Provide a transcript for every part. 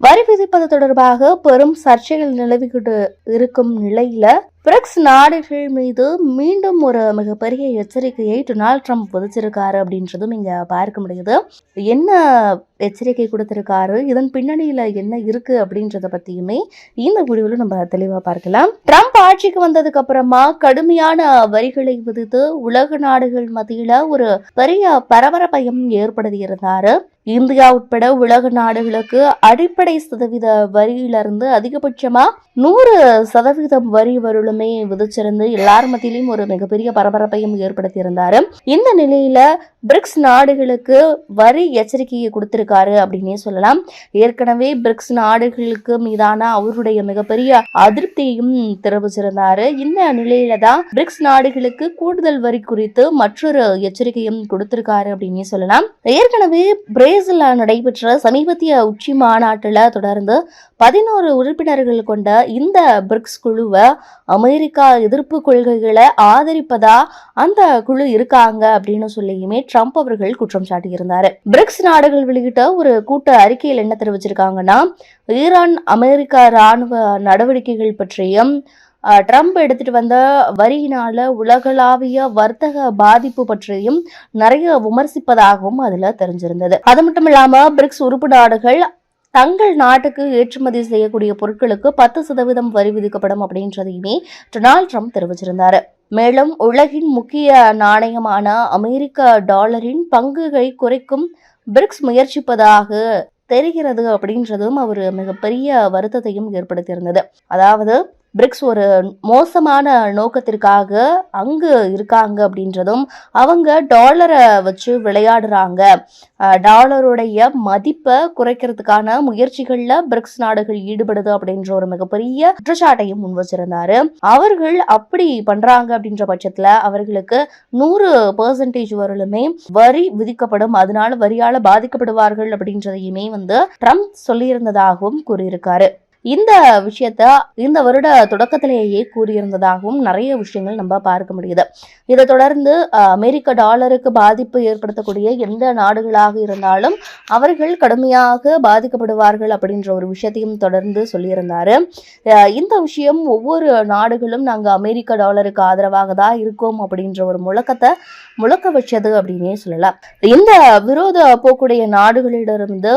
வரி விதிப்பது தொடர்பாக பெரும் சர்ச்சைகள் நிலவிக்கிட்டு இருக்கும் நிலையில பிரிக்ஸ் நாடுகள் மீது மீண்டும் ஒரு மிகப்பெரிய எச்சரிக்கையை டொனால்ட் ட்ரம்ப் விதிச்சிருக்காரு அப்படின்றதும் இங்கே பார்க்க முடியுது. என்ன எச்சரிக்கை கொடுத்துருக்காரு? இதன் பின்னணியில் என்ன இருக்கு அப்படின்றத பற்றியுமே இந்த முடிவில் நம்ம தெளிவாக பார்க்கலாம். ட்ரம்ப் ஆட்சிக்கு வந்ததுக்கு அப்புறமா கடுமையான வரிகளை விதித்து உலக நாடுகள் மத்தியில் ஒரு பெரிய பரபரப்பையும் ஏற்படுத்தி இருந்தார் இந்தியா உட்பட உலக நாடுகளுக்கு அடிப்படை சதவீத வரியிலிருந்து அதிகபட்சமா நூறு சதவீதம் வரி வருளுமே விதைச்சிருந்து எல்லார் மத்தியிலும் ஒரு மிகப்பெரிய பரபரப்பையும் ஏற்படுத்தியிருந்தார். இந்த நிலையில பிரிக்ஸ் நாடுகளுக்கு வரி எச்சரிக்கையை கொடுத்திருக்காரு அப்படின்னே சொல்லலாம். ஏற்கனவே பிரிக்ஸ் நாடுகளுக்கு மீதான அவருடைய மிகப்பெரிய அதிருப்தியையும் தெரிவிச்சிருந்தாரு இந்த நிலையில தான் பிரிக்ஸ் நாடுகளுக்கு கூடுதல் வரி குறித்து மற்றொரு எச்சரிக்கையும் கொடுத்திருக்காரு அப்படின்னே சொல்லலாம். ஏற்கனவே பிரேசில் நடைபெற்ற சமீபத்திய உச்சி மாநாட்டில் தொடர்ந்து பதினோரு உறுப்பினர்கள் கொண்ட இந்த பிரிக்ஸ் குழுவை அமெரிக்கா எதிர்ப்பு கொள்கைகளை ஆதரிப்பதா அந்த குழு இருக்காங்க அப்படின்னு சொல்லியுமே ட்ரம்ப் அவர்கள் குற்றம் சாட்டியிருந்தார். பிரிக்ஸ் நாடுகள் வெளியிட்ட ஒரு கூட்ட அறிக்கையில் என்ன தெரிவிச்சிருக்காங்கன்னா ஈரான் அமெரிக்கா ராணுவ நடவடிக்கைகள் பற்றியும் ட்ரம்ப் எடுத்துட்டு வந்த வரியினால உலகளாவிய வர்த்தக பாதிப்பு பற்றியும் நிறைய விமர்சிப்பதாகவும் அதுல தெரிஞ்சிருந்தது. அது மட்டும் இல்லாம பிரிக்ஸ் உறுப்பு நாடுகள் தங்கள் நாட்டுக்கு ஏற்றுமதி செய்யக்கூடிய பொருட்களுக்கு பத்து சதவீதம் வரி விதிக்கப்படும் அப்படின்றதையுமே டொனால்ட் ட்ரம்ப் தெரிவிச்சிருந்தாரு. மேலும் உலகின் முக்கிய நாணயமான அமெரிக்க டாலரின் பங்குகளை குறைக்கும் பிரிக்ஸ் முயற்சிப்பதாக தெரிகிறது அப்படின்றதும் அவர் மிகப்பெரிய வருத்தத்தையும் ஏற்படுத்தியிருந்தது. அதாவது பிரிக்ஸ் ஒரு மோசமான நோக்கத்திற்காக அங்கு இருக்காங்க அப்படின்றதும் அவங்க டாலரை வச்சு விளையாடுறாங்க. டாலருடைய மதிப்பை குறைக்கிறதுக்கான முயற்சிகளில் பிரிக்ஸ் நாடுகள் ஈடுபடுது அப்படின்ற ஒரு மிகப்பெரிய குற்றச்சாட்டையும் முன் வச்சிருந்தாரு. அவர்கள் அப்படி பண்றாங்க அப்படின்ற பட்சத்துல அவர்களுக்கு நூறு பெர்சன்டேஜ் வரலுமே வரி விதிக்கப்படும். அதனால வரியால பாதிக்கப்படுவார்கள் அப்படின்றதையுமே வந்து ட்ரம்ப் சொல்லியிருந்ததாகவும் கூறியிருக்காரு. இந்த விஷயத்த இந்த வருட தொடக்கத்திலேயே கூறியிருந்ததாகவும் நிறைய விஷயங்கள் நம்ம பார்க்க முடியுது. இதை தொடர்ந்து அமெரிக்க டாலருக்கு பாதிப்பு ஏற்படுத்தக்கூடிய எந்த நாடுகளாக இருந்தாலும் அவர்கள் கடுமையாக பாதிக்கப்படுவார்கள் அப்படின்ற ஒரு விஷயத்தையும் தொடர்ந்து சொல்லியிருந்தாரு. இந்த விஷயம் ஒவ்வொரு நாடுகளும் நாங்கள் அமெரிக்க டாலருக்கு ஆதரவாக தான் இருக்கோம் அப்படின்ற ஒரு முழக்கத்தை முழக்க வச்சது அப்படின்னே சொல்லலாம். இந்த விரோத போக்குடைய நாடுகளிடமிருந்து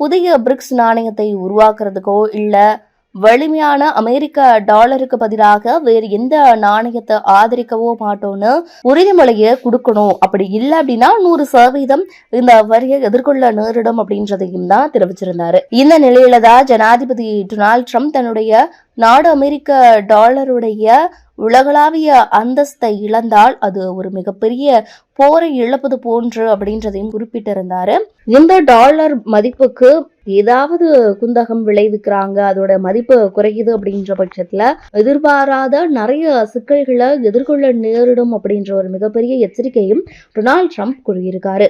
புதிய பிரிக்ஸ் நாணயத்தை உருவாக்குறதுக்கோ இல்லை வலிமையான அமெரிக்க டாலருக்கு பதிலாக வேறு எந்த நாணயத்தை ஆதரிக்கவோ மாட்டோம்னு உறுதிமொழியை கொடுக்கணும். அப்படி இல்லை அப்படின்னா நூறு சதவீதம் இந்த வரியை எதிர்கொள்ள நேரிடும் அப்படின்றதையும் தான் தெரிவிச்சிருந்தாரு. இந்த நிலையில தான் ஜனாதிபதி டொனால்ட் ட்ரம்ப் தன்னுடைய நாடு அமெரிக்க டாலருடைய உலகளாவிய அந்தஸ்தை இழந்தால் அது ஒரு மிகப்பெரிய போரை இழப்பது போன்று அப்படின்றதையும் குறிப்பிட்டிருந்தாரு. இந்த டாலர் மதிப்புக்கு ஏதாவது குந்தகம் விளைவிக்கிறாங்க அதோட மதிப்பு குறையுது அப்படின்ற பட்சத்துல எதிர்பாராத நிறைய சிக்கல்களை எதிர்கொள்ள நேரிடும் அப்படின்ற ஒரு மிகப்பெரிய எச்சரிக்கையும் டொனால்ட் ட்ரம்ப் கூறியிருக்காரு.